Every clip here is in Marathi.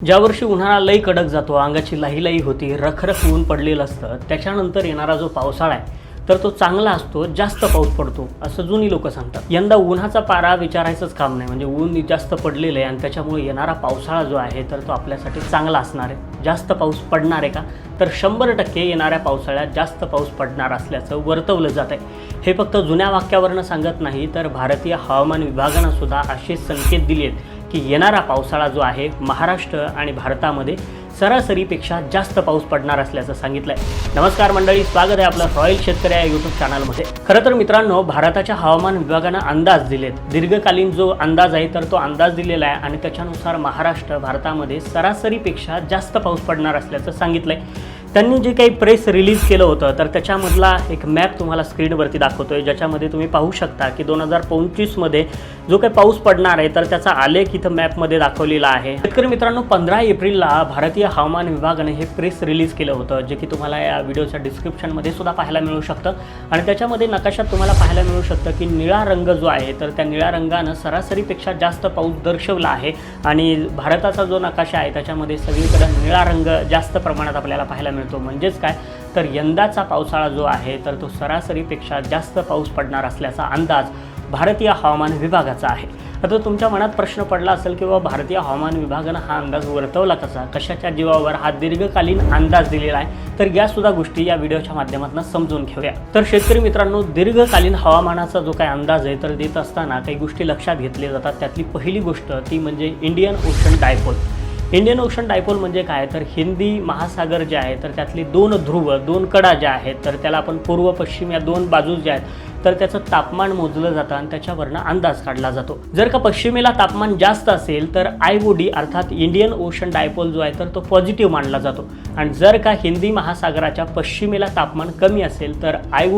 ज्या वर्षी उन्हाळा लई कडक जातो अंगाची लाही होती रखरख ऊन पडलेलं असतं त्याच्यानंतर येणारा जो पावसाळा आहे तर तो चांगला असतो जास्त पाऊस पडतो असं जुनी लोक सांगतात. यंदा उन्हाचा पारा विचारायचंच काम नाही म्हणजे ऊन जास्त पडलेलं आहे आणि त्याच्यामुळे येणारा पावसाळा जो आहे तर तो आपल्यासाठी चांगला असणार आहे. जास्त पाऊस पडणार आहे का? तर शंभर टक्के येणाऱ्या पावसाळ्यात जास्त पाऊस पडणार असल्याचं वर्तवलं जात आहे. हे फक्त जुन्या वाक्यावरनं सांगत नाही तर भारतीय हवामान विभागानं सुद्धा असे संकेत दिले आहेत की येणारा पावसाळा जो आहे महाराष्ट्र आणि भारतामध्ये सरासरीपेक्षा जास्त पाऊस पडणार असल्याचं सांगितलं आहे नमस्कार मंडळी स्वागत आहे आपलं रॉयल शेतकरी या यूट्यूब चॅनलमध्ये खरं तर मित्रांनो भारताच्या हवामान विभागानं अंदाज दिलेत. दीर्घकालीन जो अंदाज आहे तर तो अंदाज दिलेला आहे आणि त्याच्यानुसार महाराष्ट्र भारतामध्ये सरासरीपेक्षा जास्त पाऊस पडणार असल्याचं सांगितलं आहे त्यांनी जे काही प्रेस रिलीज केलं होतं तर त्याच्यामधला एक मॅप तुम्हाला स्क्रीनवरती दाखवतोय ज्याच्यामध्ये तुम्ही पाहू शकता की दोन हजार पंचवीसमध्ये जो काही पाऊस पडणार आहे तर त्याचा आलेख इथं मॅपमध्ये दाखवलेला आहे. शेतकरी मित्रांनो पंधरा एप्रिलला भारतीय हवामान विभागाने हे प्रेस रिलीज केलं होतं जे की तुम्हाला या व्हिडिओच्या डिस्क्रिप्शनमध्ये सुद्धा पाहायला मिळू शकतं. आणि त्याच्यामध्ये नकाशात तुम्हाला पाहायला मिळू शकतं की निळा रंग जो आहे तर त्या निळ्या रंगानं सरासरीपेक्षा जास्त पाऊस दर्शवला आहे. आणि भारताचा जो नकाशा आहे त्याच्यामध्ये सगळीकडे निळा रंग जास्त प्रमाणात आपल्याला पाहायला मिळतो. म्हणजेच काय? तर यंदाचा पावसाळा जो आहे तर तो सरासरीपेक्षा जास्त पाऊस पडणार असल्याचा अंदाज भारतीय हवामान विभागाचा आहे. आता तुमच्या मनात प्रश्न पडला असेल की बाबा भारतीय हवामान विभागानं हा अंदाज वर्तवला कसा? कशाच्या जीवावर हा दीर्घकालीन अंदाज दिलेला आहे? तर या सुद्धा गोष्टी या व्हिडिओच्या माध्यमातून समजून घेऊया. तर शेतकरी मित्रांनो दीर्घकालीन हवामानाचा जो काही अंदाज आहे तर देत असताना काही गोष्टी लक्षात घेतल्या जातात. त्यातली पहिली गोष्ट ती म्हणजे Indian Ocean dipole. Indian Ocean dipole म्हणजे काय? तर हिंदी महासागर जे आहे तर त्यातली दोन ध्रुव दोन कडा ज्या आहेत तर त्याला आपण पूर्व पश्चिम या दोन बाजू ज्या आहेत तर त्याचं तापमान मोजलं जातं आणि त्याच्यावरनं अंदाज काढला जातो. जर का पश्चिमेला तापमान जास्त असेल तर आय अर्थात इंडियन ओशन डायपोल जो आहे तर तो पॉझिटिव्ह मानला जातो. आणि जर का हिंदी महासागराच्या पश्चिमेला तापमान कमी असेल तर आय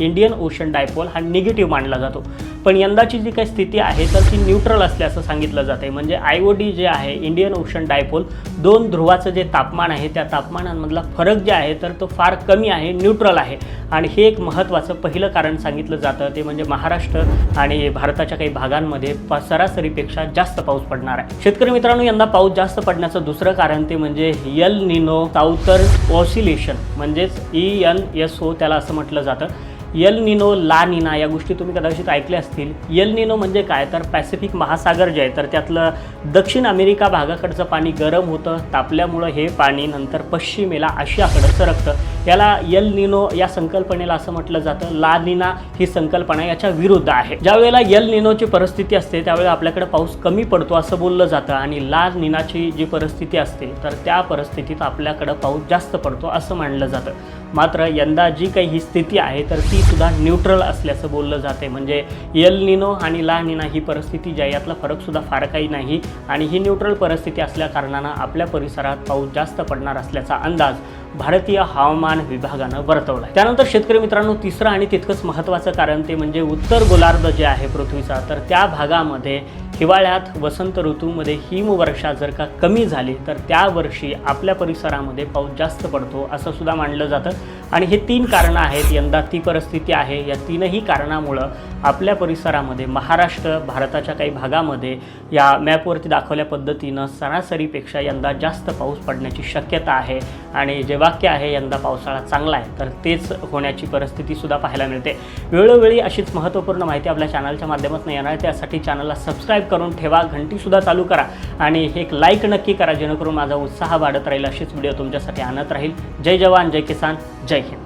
इंडियन ओशन डायपोल हा निगेटिव्ह मानला जातो. पण यंदाची जी काही स्थिती आहे तर ती न्यूट्रल असल्याचं सांगितलं जाते म्हणजे आय ओ डी जे आहे इंडियन ओशन डायपोल दोन ध्रुवाचं जे तापमान आहे त्या तापमानांमधला फरक जे आहे तर तो फार कमी आहे न्यूट्रल आहे. आणि हे एक महत्त्वाचं पहिलं कारण सांगितलं जातं ते म्हणजे महाराष्ट्र आणि भारताच्या काही भागांमध्ये प- सरासरीपेक्षा जास्त पाऊस पडणार आहे. शेतकरी मित्रांनो यंदा पाऊस जास्त पडण्याचं दुसरं कारण ते म्हणजे यल निनो साऊथर्न ऑसिलेशन म्हणजेच ई एन एस ओ त्याला असं म्हटलं जातं. यल निनो ला निना या गोष्टी तुम्ही कदाचित ऐकल्या असतील. यल निनो म्हणजे काय? तर पॅसिफिक महासागर जे आहे तर त्यातलं दक्षिण अमेरिका भागाकडचं पाणी गरम होतं तापल्यामुळं हे पाणी नंतर पश्चिमेला आशियाकडं सरकतं. याला यल निनो या संकल्पनेला असं म्हटलं जातं. ला निना ही संकल्पना याच्या विरुद्ध आहे. ज्या वेळेला यल निनोची परिस्थिती असते त्यावेळेला आपल्याकडे पाऊस कमी पडतो असं बोललं जातं आणि ला निनाची जी परिस्थिती असते तर त्या परिस्थितीत आपल्याकडं पाऊस जास्त पडतो असं मानलं जातं. मात्र यंदा जी काही ही स्थिती आहे तर ती सुद्धा न्यूट्रल असल्याचं बोललं जाते. म्हणजे यल निनो आणि ला निना ही परिस्थिती जी आहे यातला फरकसुद्धा फार काही नाही आणि ही न्यूट्रल परिस्थिती असल्या कारणानं आपल्या परिसरात पाऊस जास्त पडणार असल्याचा अंदाज भारतीय हवामान विभागानं वर्तवला त्यानंतर शेतकरी मित्रांनो तिसरं आणि तितकंच महत्त्वाचं कारण ते म्हणजे उत्तर गोलार्ध जे आहे पृथ्वीचा तर त्या भागामध्ये हिवाळ्यात वसंत ऋतूमध्ये हिमवर्षा जर का कमी झाली तर त्या वर्षी आपल्या परिसरामध्ये पाऊस जास्त पडतो असं सुद्धा मानलं जातं. आणि हे तीन कारणं आहेत यंदा ती परिस्थिती आहे. या तीनही कारणामुळं आपल्या परिसरामध्ये महाराष्ट्र भारताच्या काही भागामध्ये या मॅपवरती दाखवल्या पद्धतीनं सरासरीपेक्षा यंदा जास्त पाऊस पडण्याची शक्यता आहे. आणि जे वाक्य आहे यंदा पावसाळा चांगला आहे तर तेच होण्याची परिस्थितीसुद्धा पाहायला मिळते. वेळोवेळी अशीच महत्त्वपूर्ण माहिती आपल्या चॅनलच्या माध्यमातून येणार आहे. त्यासाठी चॅनलला सबस्क्राईब करून ठेवा घंटीसुद्धा चालू करा आणि एक लाईक नक्की करा जेणेकरून माझा उत्साह वाढत राहील. अशीच व्हिडिओ तुमच्यासाठी आणत राहील. जय जवान जय किसान. जय हिंद